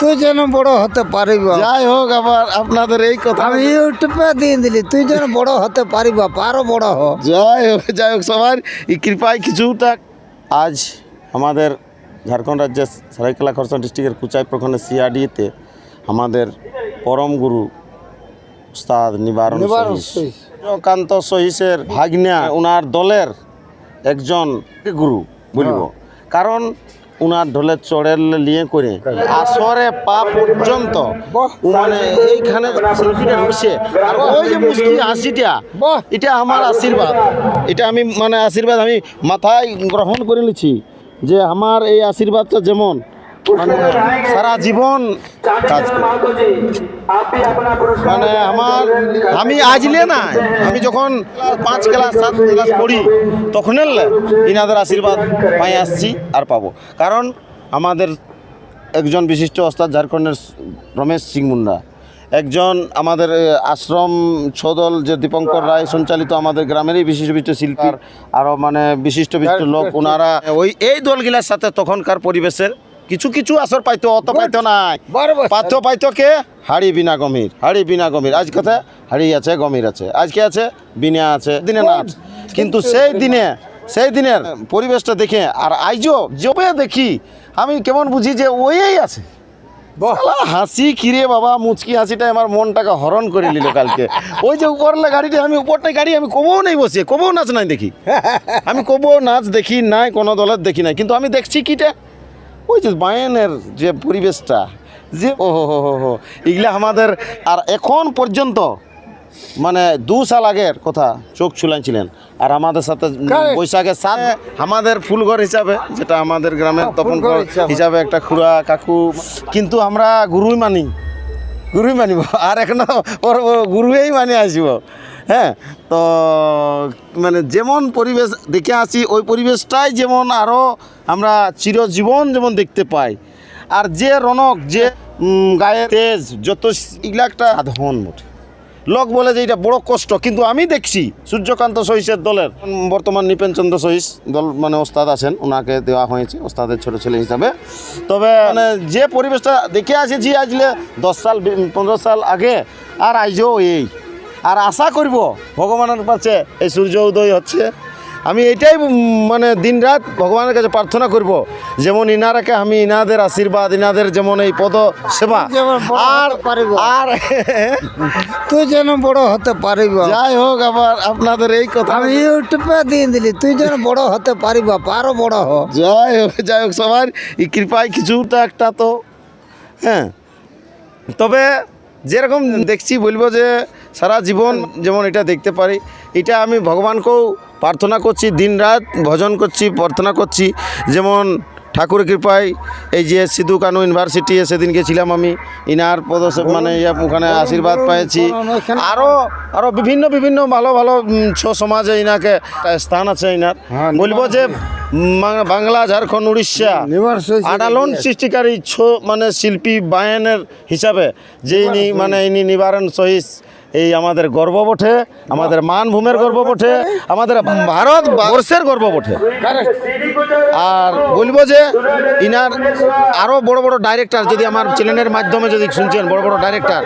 তুই যেন বড় হতে পারিব। যাই হোক আবার আপনাদের এই কথা আমি ইউটিউবে দিয়ে দিলি তুই যেন বড় হতে পারিব আরও বড় হ। যাই হোক যাই হোক সবার এই কৃপায় কিছুটা আজ আমাদের ঝাড়খণ্ড রাজ্যের সরাইকেলা খরসন ডিস্ট্রিক্টের কুচাই প্রখণ্ডের সিআরডিতে আমাদের পরম গুরু উস্তাদ নিবারণ। কান্ত সহিসের ভাগ্না ওনার দলের একজন গুরু বলব। কারণ উনার ঢোলে চড়ের লিয়ে করে। আসরে পা পর্যন্ত মানে এইখানে শিল্পীটা ঢুকছে আর ওই যে মুস্কি হাসিটা এটা আমার আশীর্বাদ। এটা আমি মানে আশীর্বাদ আমি মাথায় গ্রহণ করে নিচ্ছি যে আমার এই আশীর্বাদটা যেমন মানে সারা জীবন কাজ করে। মানে আমার আমি আজলে না আমি যখন পাঁচ ক্লাস সাত ক্লাস পড়ি তখন ইনাদের আশীর্বাদ পাই আসছি আর পাবো। কারণ আমাদের একজন বিশিষ্ট ওস্তাদ ঝাড়খণ্ডের রমেশ সিং মুন্ডা। একজন আমাদের আশ্রম ছদল যে দীপঙ্কর রায় সঞ্চালিত আমাদের গ্রামেরই বিশিষ্ট বিশিষ্ট শিল্পী আরও মানে বিশিষ্ট বিশিষ্ট লোক ওনারা ওই এই দলগুলার সাথে তখনকার পরিবেশের কিছু কিছু আসর পাইতো অত পাইতো নাই। বছর। পাইতো কে? হাড়ি বিনা গমির হাড়ি বিনা গমির। আজ কথা হাড়ি আছে গমির আছে। আজকে আছে? বিনা আছে। দিনে নাচ কিন্তু সেই দিনে সেই দিনের পরিবেশটা দেখে আর আইজও যবে দেখি আমি কেমন বুঝি যে ওই আছে। হাসি কিরে বাবা মুচকি হাসিটা আমার মনটাকে হরণ করে নিল কালকে। ওই যে উপরলে গাড়িটা আমি উপরটাই গাড়ি আমি কবও নেই বসে কবও নাচ নাই দেখি। আমি কবও নাচ দেখি নাই কোনো দলের দেখি নাই। কিন্তু আমি দেখছি কিটা? ওই যে বায়নের যে পরিবেশটা যে ও হো হো হো হো এগুলা আমাদের আর এখন পর্যন্ত মানে দু সাল আগের কথা চোখ ছুলাইছিলেন আর আমাদের সাথে. বৈশাখের সাথে আমাদের ফুলঘর হিসাবে যেটা আমাদের গ্রামের তপন ফুলঘর হিসাবে। একটা খুড়া কাকু কিন্তু আমরা গুরুই মানি। গুরুই মানিব। আর এখন ওর গুরুই মানি আসব। হ্যাঁ তো মানে যেমন পরিবেশ দেখে আসি, ওই পরিবেশটাই যেমন আরও আমরা চিরজীবন যেমন দেখতে পাই। আর যে রনক, যে গায়ে তেজ, যত এগুলা একটা সাধারণ মোটে লোক বলে যে এটা বড় কষ্ট, কিন্তু আমি দেখছি সূর্যকান্ত সহিসের দলের। বর্তমান নিপেনচন্দ্র সহিস দল মানে ওস্তাদ আছেন ওনাকে দেওয়া হয়েছে ওস্তাদের ছোট ছেলে হিসাবে। তবে মানে যে পরিবেশটা দেখে আসেছি আজলে দশ সাল, পনেরো সাল আগে, আর আইজও এই। আর আশা করব ভগবানের কাছে এই সূর্য উদয় হচ্ছে। আমি এটাই মানে দিনরাত ভগবানের কাছে প্রার্থনা করব যেমন ইনারাকে আমি ইনাদের আশীর্বাদ ইনাদের যেমন এই পদ সেবা আর পারিব। আর তুই যেন বড় হতে পারিব। যাই হোক আবার আপনাদের এই কথা আমি ইউটিউবে দিয়ে দিলি তুই যেন বড় হতে পারিব আরও বড় হ। যাই হোক যাই হোক সবার এই কৃপায় কিছুটা একটা তো হ্যাঁ। তবে যেরকম দেখছি বলব যে সারা জীবন যেমন এটা দেখতে পারি এটা আমি ভগবানকেও প্রার্থনা করছি দিনরাত ভজন করছি প্রার্থনা করছি। যেমন ঠাকুর কৃপায় এই যে সিধু কানু ইউনিভার্সিটি সেদিন গেছিলাম আমি ইনার পদ মানে ওখানে আশীর্বাদ পেয়েছি আরও আরও বিভিন্ন বিভিন্ন ভালো ভালো ছ সমাজে ইনাকে স্থান আছে ইনার। হ্যাঁ, বলব যে বাংলা ঝাড়খণ্ড উড়িষ্যা আডালন সৃষ্টিকারী ছো মানে শিল্পী বায়ানের হিসাবে যে ইনি মানে ইনি নিবারণ সহিস এই আমাদের গর্ব বটে, আমাদের মানভূমের গর্ব বটে, আমাদের ভারত বর্ষের গর্ব বটে। আর বলব যে, ইনার আরও বড় বড় ডাইরেক্টর যদি আমার চ্যানেলের মাধ্যমে যদি শুনছেন, বড় বড় ডাইরেক্টর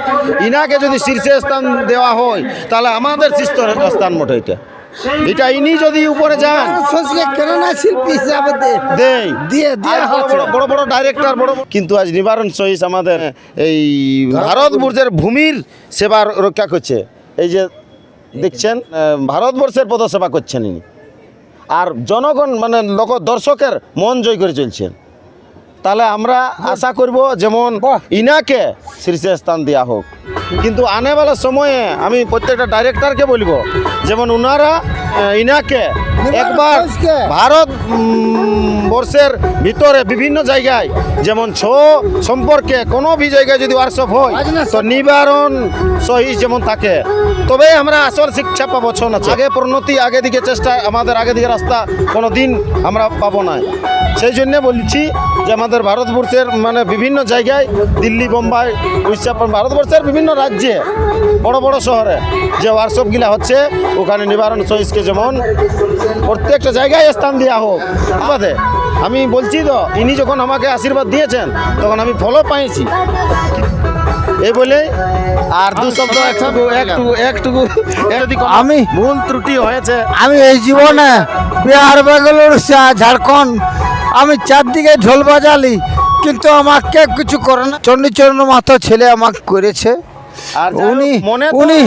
ইনাকে যদি শীর্ষে স্থান দেওয়া হয়, তাহলে আমাদের শীর্ষ স্থান মোটে এটা। এটা ইনি যদি উপরে যান। শশীকে কেন না শিল্পী হিসাবে দে। দেয় বড় বড়- ডাইরেক্টর বড় বড়- কিন্তু আজ নিবারণ সহিস আমাদের এই ভারতবর্ষের ভূমির সেবা রক্ষা করছে। এই যে দেখছেন ভারতবর্ষের পদসেবা করছেন ইনি। আর জনগণ মানে লোক দর্শকের মন জয় করে চলছেন। তাহলে আমরা আশা করব যেমন ইনাকে শীর্ষে স্থান দেওয়া হোক। কিন্তু আনেওয়ালা সময়ে আমি প্রত্যেকটা ডাইরেক্টরকে বলব যেমন ওনারা ইনাকে একবার। ভারত বর্ষের ভিতরে বিভিন্ন জায়গায় যেমন ছো সম্পর্কে কোনো ভি জায়গায় যদি ওয়ার্কশপ হয় তো নিবারণ সহিস যেমন থাকে তবে আমরা আসল শিক্ষা পাবো ছ না আগে প্রণতি আগে দিকে চেষ্টা আমাদের আগে দিকে রাস্তা কোনো দিন আমরা পাবো না। সেই জন্য বলছি যে আমাদের ভারতবর্ষের মানে বিভিন্ন জায়গায় দিল্লি বোম্বাই উড়িষ্যা ভারতবর্ষের বিভিন্ন রাজ্যে বড় বড় শহরে যে ওয়ার্কশপগুলো হচ্ছে ওখানে নিবারণ সহিসকে যেমন প্রত্যেকটা জায়গায় স্থান দেওয়া হোক। আমাদের আমি বলছি তো ইনি যখন আমাকে আশীর্বাদ দিয়েছেন তখন আমি ফলো পাইছি। এই বলে আর দু শব্দ একটু একটু একটু যদি আমি ভুল ত্রুটি হয়েছে। আমি এই জীবনে বিহার বেঙ্গালোর ঝাড়খণ্ড আমি চারদিকে ঢোল বাজালি কিন্তু আমাকে কিছু করে না। চণ্ডীচরণ মাথা ছেলে আমাকে করেছে। আর উনি উনি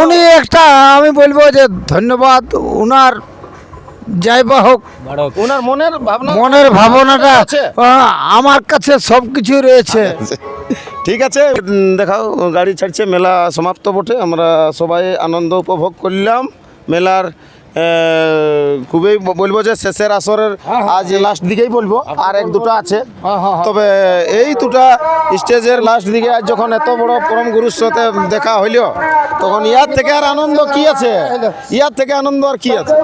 উনি একটা আমি বলব যে ধন্যবাদ উনার যাই বা হোক ওনার মনের ভাবনা মনের ভাবনাটা আছে। আমার কাছে সব কিছু রয়েছে ঠিক আছে দেখাও গাড়ি ছাড়ছে মেলা সমাপ্ত বটে। আমরা সবাই আনন্দ উপভোগ করলাম। মেলার খুবই বলব যে শেষের আসরের আজ লাস্ট দিকেই বলব আর এক দুটো আছে। তবে এই দুটা স্টেজের লাস্ট দিকে আজ যখন এত বড় পরম গুরুর সাথে দেখা হইল তখন ইয়ার থেকে আর আনন্দ কি আছে? ইয়ার থেকে আনন্দ আর কি আছে?